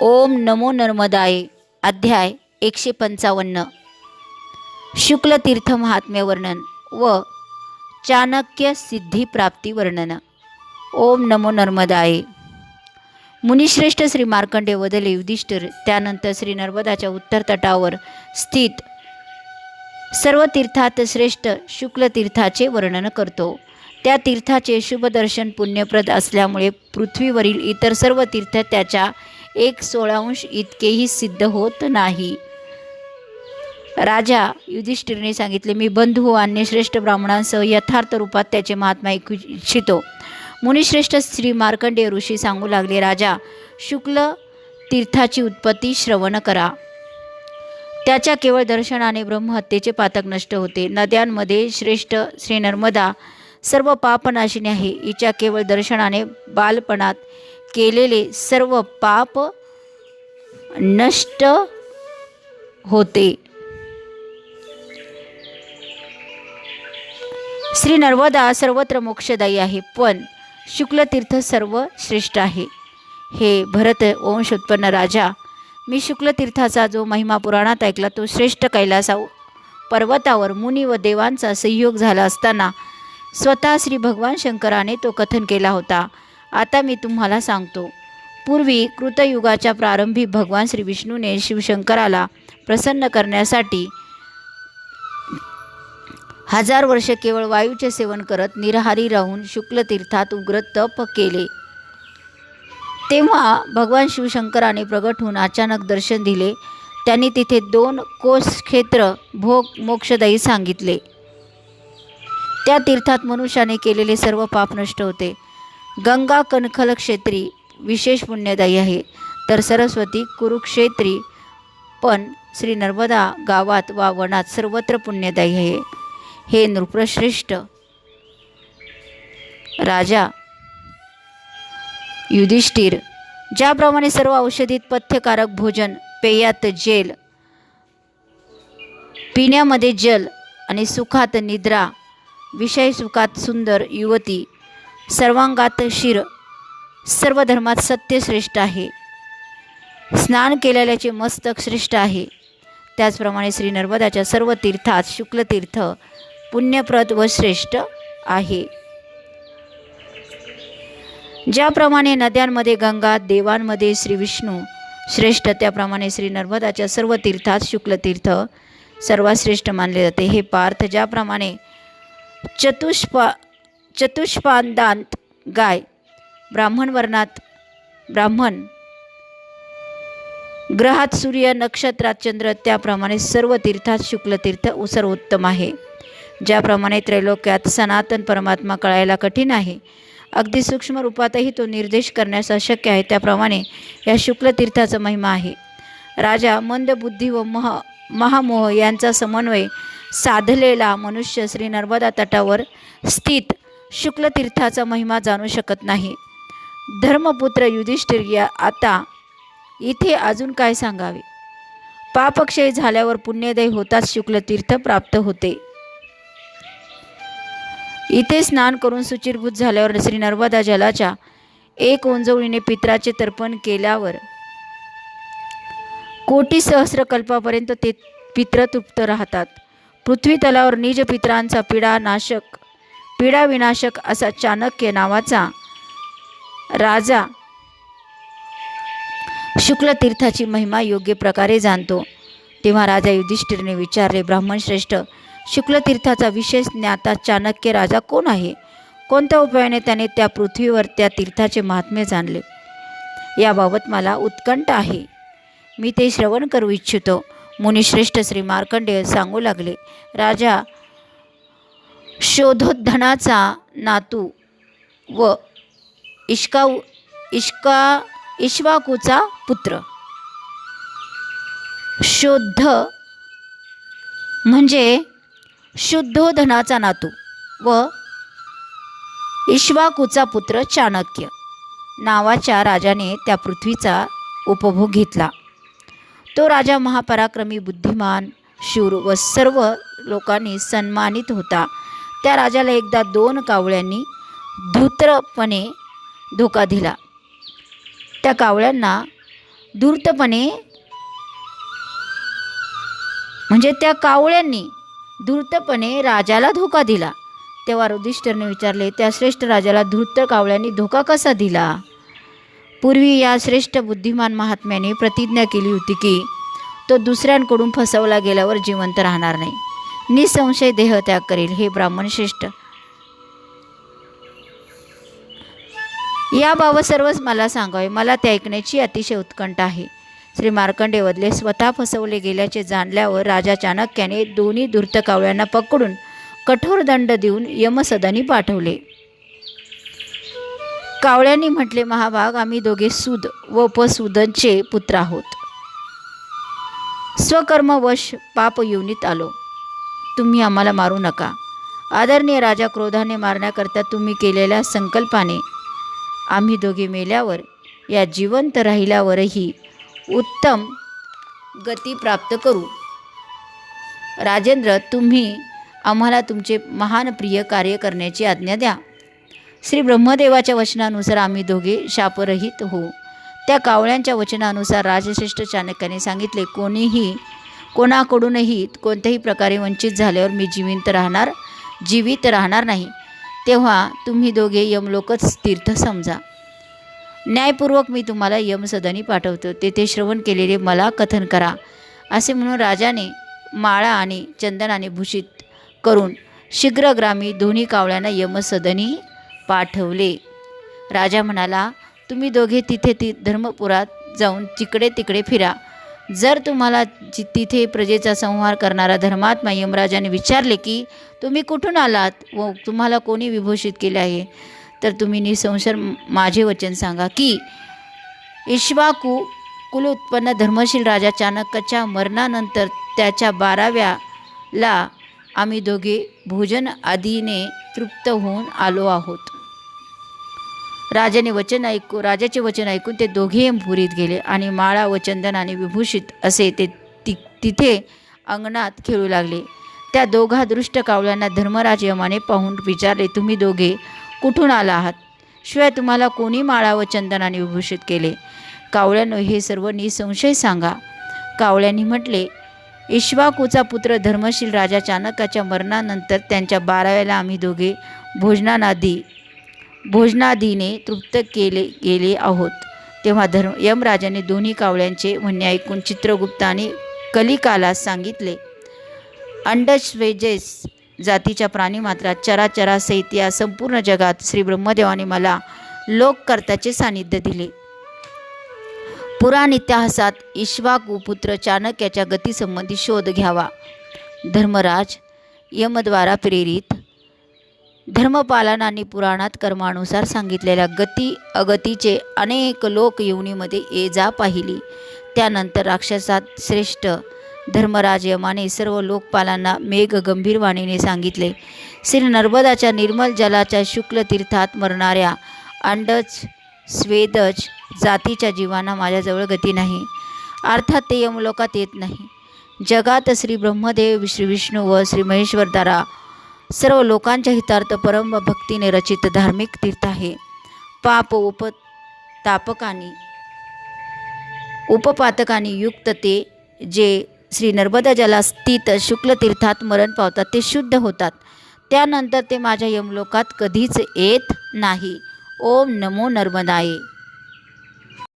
ओम नमो नर्मदाय. अध्याय एकशे पंचावन्न. शुक्लतीर्थ महात्म्य वर्णन व चाणक्य सिद्धिप्राप्ती वर्णन. ओम नमो नर्मदाय. मुनिश्रेष्ठ श्री मार्कंडे वदले युधिष्ठिर त्यानंतर श्री नर्मदाच्या उत्तर तटावर स्थित सर्व तीर्थात श्रेष्ठ शुक्ल तीर्थाचे वर्णन करतो. त्या तीर्थाचे शुभदर्शन पुण्यप्रद असल्यामुळे पृथ्वीवरील इतर सर्व तीर्थ त्याच्या एक सोळांश इतकेही सिद्ध होत नाही. राजा युधिष्ठिरने सांगितले मी बंधू आणि अन्य श्रेष्ठ ब्राह्मणांसह यथार्थ रूपात त्याचे महात्मा ऐकू इच्छितो. मुनिश्रेष्ठ श्री मार्कंडेय ऋषी सांगू लागले राजा शुक्ल तीर्थाची उत्पत्ती श्रवण करा. त्याच्या केवळ दर्शनाने ब्रह्महत्येचे पातक नष्ट होते. नद्यांमध्ये श्रेष्ठ श्री नर्मदा सर्व पापनाशिनी आहे. हिच्या केवळ दर्शनाने बालपणात केलेले सर्व पाप नष्ट होते. श्री नर्मदा सर्वत्र मोक्षदायी आहे पण शुक्लतीर्थ सर्व श्रेष्ठ आहे. हे भरत वंश उत्पन्न राजा मी शुक्लतीर्थाचा जो महिमा पुराणात ऐकला तो श्रेष्ठ कैलासा पर्वतावर मुनी व देवांचा संयोग झाला असताना स्वतः श्री भगवान शंकराने तो कथन केला होता. आता मी तुम्हाला सांगतो. पूर्वी कृतयुगाच्या प्रारंभी भगवान श्री विष्णूने शिवशंकराला प्रसन्न करण्यासाठी हजार वर्ष केवळ वायूचे सेवन करत निराहारी राहून शुक्लतीर्थात उग्र तप केले. तेव्हा भगवान शिवशंकराने प्रगट होऊन अचानक दर्शन दिले. त्यांनी तिथे दोन कोस क्षेत्र भोग मोक्षदायी सांगितले. त्या तीर्थात मनुष्याने केलेले सर्व पाप नष्ट होते. गंगा कणखल क्षेत्री विशेष पुण्यदायी आहे. तर सरस्वती कुरुक्षेत्री पण श्री नर्मदा गावात वा वनात सर्वत्र पुण्यदायी आहे. हे नृप्रश्रेष्ठ राजा युधिष्ठिर ज्याप्रमाणे सर्व औषधीत पथ्यकारक भोजन पेयात जेल पिण्यामध्ये जल आणि सुखात निद्रा विषय सुखात सुंदर युवती सर्वांगात शिर. सर्व धर्मात सत्य श्रेष्ठ आहे. स्नान केलेल्याचे मस्तक श्रेष्ठ आहे. त्याचप्रमाणे श्री नर्मदाच्या सर्व तीर्थात शुक्लतीर्थ पुण्यप्रद व श्रेष्ठ आहे. ज्याप्रमाणे नद्यांमध्ये गंगा देवांमध्ये श्री विष्णू श्रेष्ठ त्याप्रमाणे श्री नर्मदाच्या सर्व तीर्थात शुक्लतीर्थ सर्वात श्रेष्ठ मानले जाते. हे पार्थ ज्याप्रमाणे चतुष्पा चतुष्पादांत गाय. ब्राह्मण वर्णात ब्राह्मण. ग्रहात सूर्य नक्षत्रात चंद्र त्याप्रमाणे सर्व तीर्थात शुक्लतीर्थ सर्वोत्तम आहे. ज्याप्रमाणे त्रैलोक्यात सनातन परमात्मा कळायला कठीण आहे. अगदी सूक्ष्म रूपातही तो निर्देश करण्यास अशक्य आहे त्याप्रमाणे या शुक्लतीर्थाचा महिमा आहे. राजा मंदबुद्धी व मह महामोह यांचा समन्वय साधलेला मनुष्य श्री नर्मदा तटावर स्थित शुक्लतीर्थाचा महिमा जाणू शकत नाही. धर्मपुत्र युधिष्ठिर या आता इथे अजून काय सांगावे? पापक्षय झाल्यावर पुण्यदय होताच शुक्लतीर्थ प्राप्त होते. इथे स्नान करून सुचिरभूत झाल्यावर श्री नर्मदा जलाच्या एक ओंजवळीने पित्राचे तर्पण केल्यावर कोटी सहस्र कल्पापर्यंत ते पित्र तृप्त राहतात. पृथ्वी तलावर निज पित्रांचा पिडा नाशक पीडाविनाशक असा चाणक्य नावाचा राजा शुक्लतीर्थाची महिमा योग्य प्रकारे जाणतो. तेव्हा राजा युधिष्ठिरने विचारले ब्राह्मण श्रेष्ठ शुक्लतीर्थाचा विशेष ज्ञाता चाणक्य राजा कोण आहे? कोणत्या उपायाने त्याने त्या पृथ्वीवर त्या तीर्थाचे महात्म्य जाणले? याबाबत मला उत्कंठ आहे. मी ते श्रवण करू इच्छितो. मुनिश्रेष्ठ श्री मार्कंडेय सांगू लागले राजा शोधोद्धनाचा नातू व इश्काऊ इश्का इश्वाकूचा पुत्र. शोध म्हणजे शुद्धोधनाचा नातू व इश्वाकूचा पुत्र चाणक्य नावाच्या राजाने त्या पृथ्वीचा उपभोग घेतला. तो राजा महापराक्रमी बुद्धिमान शूर व सर्व लोकांनी सन्मानित होता. त्या राजाला एकदा दोन कावळ्यांनी धूत्रपणे धोका दिला. त्या कावळ्यांना धूर्तपणे म्हणजे त्या कावळ्यांनी धूर्तपणे राजाला धोका दिला. तेव्हा रुधिष्ठरने विचारले त्या श्रेष्ठ राजाला धूर्त कावळ्यांनी धोका कसा दिला? पूर्वी या श्रेष्ठ बुद्धिमान महात्म्याने प्रतिज्ञा केली होती की तो दुसऱ्यांकडून फसवला गेल्यावर जिवंत राहणार नाही. निसंशय देहत्याग करेल. हे ब्राह्मण श्रेष्ठ. याबाबत सर्वच मला सांगावे. मला ते ऐकण्याची अतिशय उत्कंठ आहे. श्री मार्कंडे वदले स्वतः फसवले गेल्याचे जाणल्यावर राजा चाणक्याने दोन्ही धूर्त कावळ्यांना पकडून कठोर दंड देऊन यमसदनी पाठवले. कावळ्यांनी म्हटले महाभाग आम्ही दोघे सुद व उपसुदनचे पुत्र आहोत. स्वकर्मवश पाप युनीत आलो. तुम्ही आम्हाला मारू नका. आदरणीय राजा क्रोधाने मारण्याकरता तुम्ही केलेल्या संकल्पाने आम्ही दोघे मेल्यावर या जिवंत राहिल्यावरही उत्तम गती प्राप्त करू. राजेंद्र तुम्ही आम्हाला तुमचे महान प्रिय कार्य करण्याची आज्ञा द्या. श्री ब्रह्मदेवाच्या वचनानुसार आम्ही दोघे शापरहित होऊ. त्या कावळ्यांच्या वचनानुसार राजश्रेष्ठ चाणक्याने सांगितले कोणीही कोणाकडूनही कोणत्याही प्रकारे वंचित झाल्यावर मी जिवंत राहणार जीवित राहणार नाही. तेव्हा तुम्ही दोघे यमलोकच तीर्थ समजा. न्यायपूर्वक मी तुम्हाला यमसदनी पाठवतो. तेथे श्रवण केलेले मला कथन करा. असे म्हणून राजाने माळा आणि चंदनाने भूषित करून शीघ्रग्रामी दोन्ही कावळ्यांना यमसदनी पाठवले. राजा म्हणाला तुम्ही दोघे तिथे ती धर्मपुरात जाऊन तिकडे तिकडे फिरा. जर तुम्हाला जि तिथे प्रजेचा संहार करणारा धर्मात्मा यमराजाने विचारले की तुम्ही कुठून आलात व तुम्हाला कोणी विभूषित केले आहे? तर तुम्ही निसंशय माझे वचन सांगा की इश्वाकू कुल उत्पन्न धर्मशील राजा चाणक्याच्या मरणानंतर त्याच्या बाराव्याला आम्ही दोघे भोजन आदीने तृप्त होऊन आलो आहोत. राजाने वचन ऐकू राजाचे वचन ऐकून ते दोघे भुरीत गेले आणि माळा व चंदनाने आणि विभूषित असे ते ति तिथे अंगणात खेळू लागले. त्या दोघा दृष्ट कावळ्यांना धर्मराज यमाने पाहून विचारले तुम्ही दोघे कुठून आला आहात? शिवाय तुम्हाला कोणी माळा व चंदनाने विभूषित केले कावळ्यानं हे सर्व निसंशय सांगा. कावळ्यांनी म्हटले इश्वाकूचा पुत्र धर्मशील राजा चाणक्याच्या मरणानंतर त्यांच्या बाराव्याला आम्ही दोघे भोजनानादी भोजनादीने तृप्त केले गेले आहोत. तेव्हा धर्म यमराजाने दोन्ही कावळ्यांचे म्हणणे ऐकून चित्रगुप्ताने कलिकालास सांगितले अंडश्वेजेस जातीच्या प्राणीमात्रात चराचरासहित या संपूर्ण जगात श्री ब्रह्मदेवाने मला लोककर्त्याचे सानिध्य दिले. पुराण इतिहासात इश्वाकुपुत्र चाणक्याच्या गतीसंबंधी शोध घ्यावा. धर्मराज यमद्वारा प्रेरित धर्मपालन आणि पुराणात कर्मानुसार सांगितलेल्या गती अगतीचे अनेक लोक येवणीमध्ये ये जा पाहिली. त्यानंतर राक्षसात श्रेष्ठ धर्मराज यमाने सर्व लोकपालांना मेघ गंभीर वाणीने सांगितले. श्री नर्मदाच्या निर्मल जलाच्या शुक्ल तीर्थात मरणाऱ्या अंडज स्वेदज जातीच्या जीवांना माझ्याजवळ गती नाही. अर्थात ते यमलोकात येत नाही. जगात श्री ब्रह्मदेव श्री विष्णू व श्री महेश्वर सर्व लोकांच्या हितार्थ परम भक्तीने रचित धार्मिक तीर्थ आहे. पाप उपतापकानी उपपातकानी युक्त ते जे श्री नर्मदा जला स्थित शुक्ल तीर्थात मरण पावतात ते शुद्ध होतात. त्यानंतर ते माझ्या यमलोकात कधीच येत नाही. ओम नमो नर्मदाये.